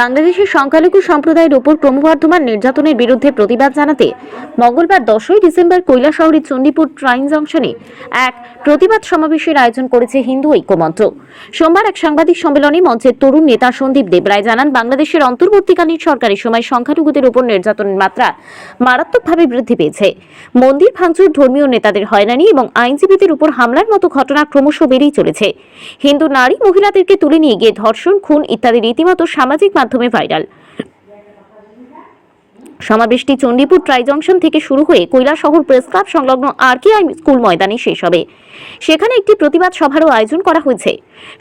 বাংলাদেশের সংখ্যালঘু সম্প্রদায়ের উপর ক্রমবর্ধমান নির্যাতনের বিরুদ্ধে প্রতিবাদ জানাতে মঙ্গলবার দশই ডিসেম্বর কৈলাসহরের চণ্ডীপুর ট্রাইন জংশনে এক প্রতিবাদ সমাবেশের আয়োজন করেছে হিন্দু ঐক্যমঞ্চ। সোমবার এক সাংবাদিক সম্মেলনে মঞ্চের তরুণ নেতা সন্দীপ দেবরায় জানান, বাংলাদেশের অন্তর্বর্তীকালীন সরকারের সময় সংখ্যালঘুদের উপর নির্যাতনের মাত্রা মারাত্মকভাবে বৃদ্ধি পেয়েছে। মন্দির ভাঙচুর ধর্মীয় নেতাদের হয়রানি এবং আইনজীবীদের উপর হামলার মতো ঘটনা ক্রমশ বেড়েই চলেছে। হিন্দু নারী মহিলাদেরকে তুলে নিয়ে গিয়ে ধর্ষণ, খুন ইত্যাদি রীতিমতো সামাজিক মাধ্যমে ভাইরাল। সমাবেশটি চণ্ডীপুর ট্রাই জংশন থেকে শুরু হয়ে কৈলাসহর প্রেস ক্লাব সংলগ্ন আই স্কুল ময়দানে শেষ হবে। সেখানে একটি প্রতিবাদ সভারও আয়োজন করা হয়েছে।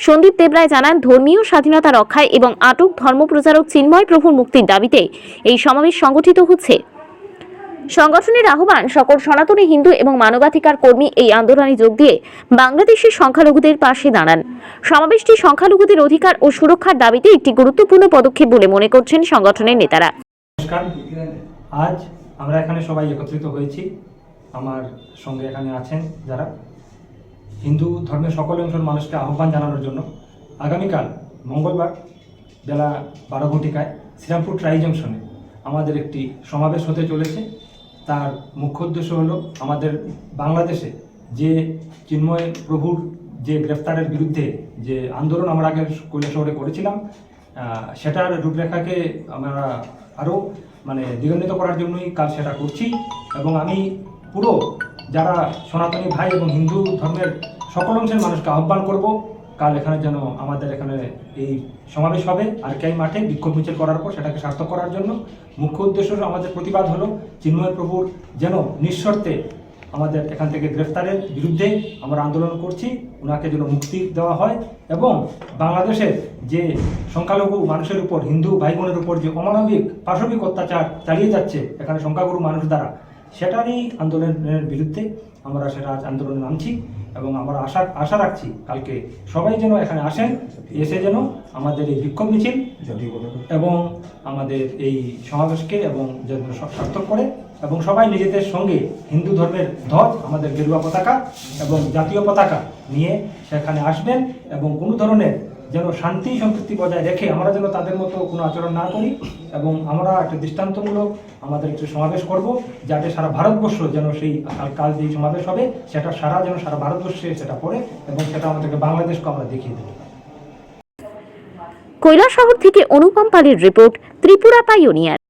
সন্দীপ দেবরায় জানান, ধর্মীয় স্বাধীনতা রক্ষায় এবং আটক ধর্মপ্রচারক চিন্ময় প্রভুর মুক্তির দাবিতে এই সমাবেশ সংগঠিত হচ্ছে। সংগঠনের আহ্বান সকল সনাতনী হিন্দু এবং মানবাধিকার কর্মী এই আন্দোলনে যোগ দিয়ে বাংলাদেশের সংখ্যালঘুদের পাশে দাঁড়ান। সমাবেশটি সংখ্যালঘুদের অধিকার ও সুরক্ষার দাবিতে একটি গুরুত্বপূর্ণ পদক্ষেপ বলে মনে করছেন সংগঠনের নেতারা। আজ আমরা এখানে সবাই একত্রিত হয়েছি। আমার সঙ্গে এখানে আছেন যারা। হিন্দু ধর্মের সকল অংশের মানুষকে আহ্বান জানানোর জন্য আগামীকাল মঙ্গলবার বেলা বারো ঘটিকায় শ্রীরামপুর ট্রাই জংশনে আমাদের একটি সমাবেশ হতে চলেছে। তার মুখ্য উদ্দেশ্য হলো আমাদের বাংলাদেশে যে চিন্ময় প্রভুর যে গ্রেফতারের বিরুদ্ধে যে আন্দোলন আমরা আগে কৈলাসহরে করেছিলাম সেটার রূপরেখাকে আমরা আরও মানে দ্বিগন্বিত করার জন্যই কাজ সেটা করছি এবং আমি পুরো যারা সনাতনী ভাই এবং হিন্দু ধর্মের সকল অংশের মানুষকে আহ্বান করব কাল এখানে যেন আমাদের এখানে এই সমাবেশ হবে, আর কে মাঠে বিক্ষোভ মিছিল করার পর সেটাকে সার্থক করার জন্য মুখ্য উদ্দেশ্য আমাদের প্রতিবাদ হলো চিন্ময় প্রভুর যেন নিঃশর্তে আমাদের এখান থেকে গ্রেফতারের বিরুদ্ধে আমরা আন্দোলন করছি ওনাকে যেন মুক্তি দেওয়া হয় এবং বাংলাদেশের যে সংখ্যালঘু মানুষের উপর, হিন্দু ভাই বোনের উপর যে অমানবিক, পাশবিক অত্যাচার চালিয়ে যাচ্ছে এখানে সংখ্যাগুরু মানুষ দ্বারা, সেটারই আন্দোলনের বিরুদ্ধে আমরা সেটা আজ আন্দোলনে নামছি। এবং আমরা আশা আশা রাখছি কালকে সবাই যেন এখানে আসেন, এসে যেন আমাদের এই বিক্ষোভ মিছিল এবং আমাদের এই সমাবেশকে এবং যেন সার্থক করে এবং সবাই নিজেদের সঙ্গে হিন্দু ধর্মের ধ্বজ, আমাদের গেরুয়া পতাকা এবং জাতীয় পতাকা নিয়ে সেখানে আসবেন এবং কোনো ধরনের যেন শান্তি সম্পৃক্তি বজায় রেখে আমরা যেন তাদের মতো কোনো আচরণ না করি এবং আমরা একটা দৃষ্টান্তমূলক আমাদের একটু সমাবেশ করব যাতে সারা ভারতবর্ষ যেন সেই কাল- যেই সমাবেশ হবে, সেটা সারা যেন সারা ভারতবর্ষে সেটা পড়ে এবং সেটা আমাদেরকে বাংলাদেশকে আমরা দেখিয়ে দেবো কৈলাসহর থেকে অনুপম পালের রিপোর্ট ত্রিপুরা পাইওনিয়ার